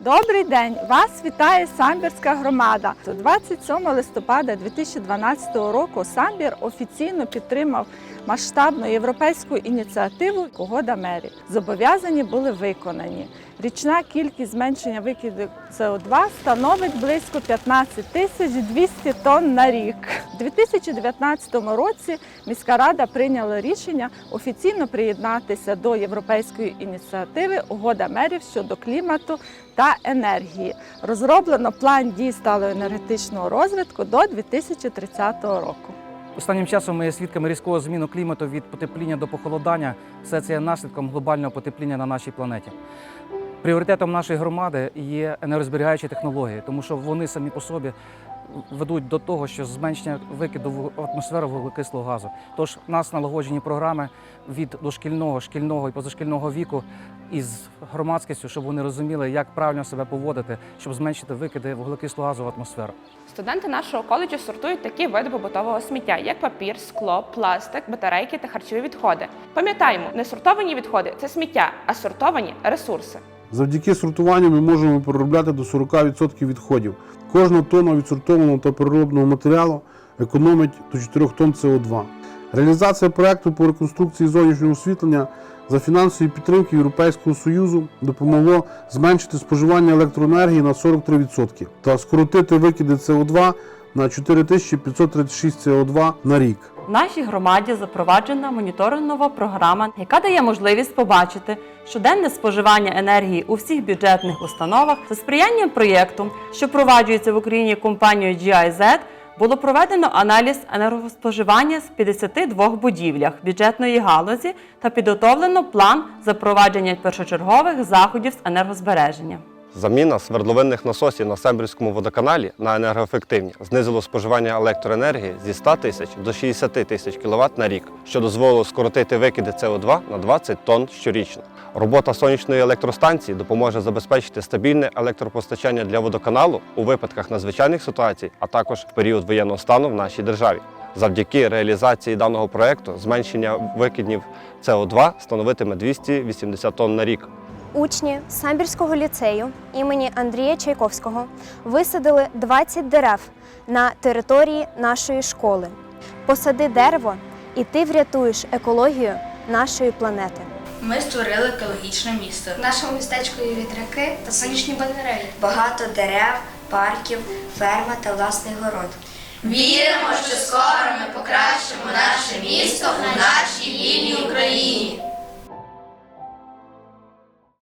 Добрий день! Вас вітає Самбірська громада. 27 листопада 2012 року Самбір офіційно підтримав масштабну європейську ініціативу Угода мері. Зобов'язані були виконані. Річна кількість зменшення викиду СО2 становить близько 15 тисяч 200 тонн на рік. У 2019 році міська рада прийняла рішення офіційно приєднатися до європейської ініціативи Угода мерів щодо клімату та енергії. Розроблено план дій сталого енергетичного розвитку до 2030 року. Останнім часом ми є свідками різкого зміну клімату від потепління до похолодання. Все це є наслідком глобального потепління на нашій планеті. Пріоритетом нашої громади є енергозберігаючі технології, тому що вони самі по собі ведуть до того, що зменшення викиду в атмосферу вуглекислого газу. Тож нас налагоджені програми від дошкільного, шкільного і позашкільного віку із громадськістю, щоб вони розуміли, як правильно себе поводити, щоб зменшити викиди вуглекислого газу в атмосферу. Студенти нашого коледжу сортують такі види побутового сміття, як папір, скло, пластик, батарейки та харчові відходи. Пам'ятаємо, не сортовані відходи це сміття, а сортовані ресурси. Завдяки сортуванню ми можемо переробляти до 40% відходів. Кожна тонна відсортованого та переробного матеріалу економить до 4 тонн СО2. Реалізація проекту по реконструкції зовнішнього освітлення за фінансової підтримки Європейського Союзу допомогло зменшити споживання електроенергії на 43% та скоротити викиди СО2 на 4536 СО2 на рік. В нашій громаді запроваджена моніторингова програма, яка дає можливість побачити щоденне споживання енергії у всіх бюджетних установах за сприянням проєкту, що впроваджується в Україні компанією GIZ, було проведено аналіз енергоспоживання з 52 будівлях бюджетної галузі та підготовлено план запровадження першочергових заходів з енергозбереження. Заміна свердловинних насосів на Сембрівському водоканалі на енергоефективні знизило споживання електроенергії зі 100 тисяч до 60 тисяч кВт на рік, що дозволило скоротити викиди СО2 на 20 тонн щорічно. Робота сонячної електростанції допоможе забезпечити стабільне електропостачання для водоканалу у випадках надзвичайних ситуацій, а також в період воєнного стану в нашій державі. Завдяки реалізації даного проекту зменшення викидів СО2 становитиме 280 тонн на рік. Учні Самбірського ліцею імені Андрія Чайковського висадили 20 дерев на території нашої школи. Посади дерево, і ти врятуєш екологію нашої планети. Ми створили екологічне місто. В нашому містечку є вітряки та сонячні батареї. Багато дерев, парків, ферма та власний город. Віримо, що скоро ми покращимо наше місто у нашій вільній Україні.